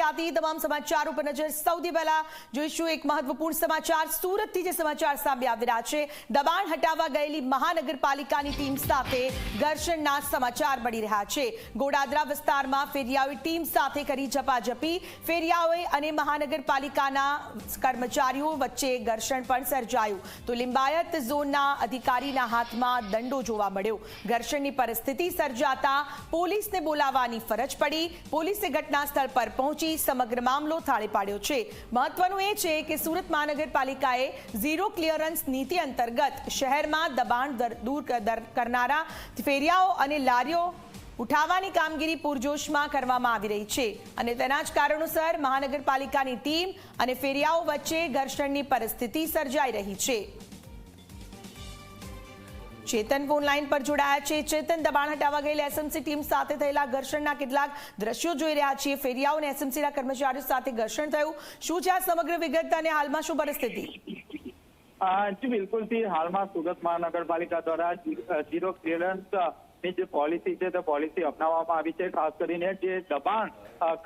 ક્યાંથી તમામ સમાચાર ઉપર નજર સૌથી પહેલા જોઈશું એક મહત્વપૂર્ણ સમાચાર. સુરતથી જે સમાચાર સામે આવી રહ્યા છે, દબાણ હટાવવા ગયેલી મહાનગરપાલિકાની ટીમ સાથે ઘર્ષણના સમાચાર મળી રહ્યા છે. ગોડાદરા વિસ્તારમાં ફેરિયાઓએ ટીમ સાથે કરી ઝપાઝપી. ફેરિયાઓએ અને મહાનગરપાલિકાના કર્મચારીઓ વચ્ચે ઘર્ષણ પણ સર્જાયું. તો લિંબાયત ઝોનના અધિકારીના હાથમાં દંડો જોવા મળ્યો. ઘર્ષણની પરિસ્થિતિ સર્જાતા પોલીસને બોલાવવાની ફરજ પડી. પોલીસે ઘટના સ્થળ પર પહોંચી સમગ્ર મામલો થાળે પાડ્યો છે. મહત્વનું એ છે કે સુરત મહાનગરપાલિકાએ ઝીરો ક્લિયરન્સ નીતિ અંતર્ગત શહેરમાં દબાણ દૂર કરનારા ફેરિયાઓ અને લારીઓ ઉઠાવવાની કામગીરી પૂરજોશમાં કરવામાં આવી રહી છે. અને તેના જ કારણોસર મહાનગરપાલિકાની ટીમ અને ફેરિયાઓ વચ્ચે ઘર્ષણની પરિસ્થિતિ સર્જાઈ રહી છે. ચેતન ફોન લાઈન પર જોડાયા છે. ચેતન દબાણ હટાવવા ગયેલી એસએમસી ટીમ સાથે થયેલા ઘર્ષણના કેટલાક દ્રશ્યો જોઈ રહ્યા છીએ. ફેરિયાઓ અને એસએમસીના કર્મચારીઓ સાથે ઘર્ષણ થયું. શું છે આ સમગ્ર વિગત અને હાલમાં શું પરિસ્થિતિ? જી બિલકુલથી હાલમાં સુરત મહાનગરપાલિકા દ્વારા ઝીરો ક્લિયરન્સની જે પોલિસી છે તે પોલિસી અપનાવવામાં આવી છે. ખાસ કરીને જે દબાણ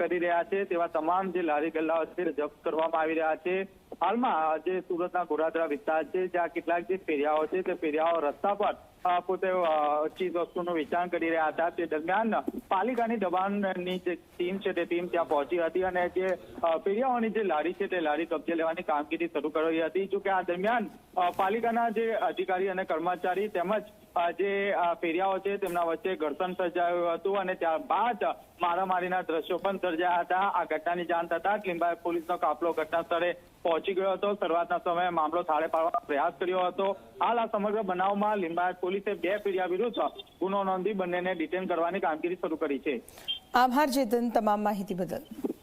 કરી રહ્યા છે તેવા તમામ જે લારી ગલ્લાઓ છે જપ્ત કરવામાં આવી રહ્યા છે. હાલમાં જે સુરતના ગોરાદરા વિસ્તાર છે, જ્યાં કેટલાક જે ફેરિયાઓ છે, તે ફેરિયાઓ રસ્તા પર પોતે ચીજ વસ્તુનું વેચાણ કરી રહ્યા હતા. તે દરમિયાન પાલિકાની દબાણની જે ટીમ છે, તે ટીમ ત્યાં પહોંચી હતી અને જે ફેરિયાઓની જે લારી છે, તે લારી કબજે લેવાની કામગીરી શરૂ કરી હતી. જોકે આ દરમિયાન પાલિકાના જે અધિકારી અને કર્મચારી તેમજ જે ફેરિયાઓ છે, તેમના વચ્ચે ઘર્ષણ સર્જાયું હતું અને ત્યારબાદ મારામારીના દ્રશ્યો પણ સર્જાયા હતા. આ ઘટનાની જાણ થતા લિંબાયત પોલીસનો કાફલો ઘટનાસ્થળે પહોંચી ગયો હતો. શરૂઆતના સમયે મામલો થાળે પાડવાનો પ્રયાસ કર્યો હતો. હાલ આ સમગ્ર બનાવમાં લિંબાયત પોલીસે બે પીડિયા વિરુદ્ધ ગુનો નોંધી બંનેને ડિટેન કરવાની કામગીરી શરૂ કરી છે. આભાર ચેતન તમામ માહિતી બદલ.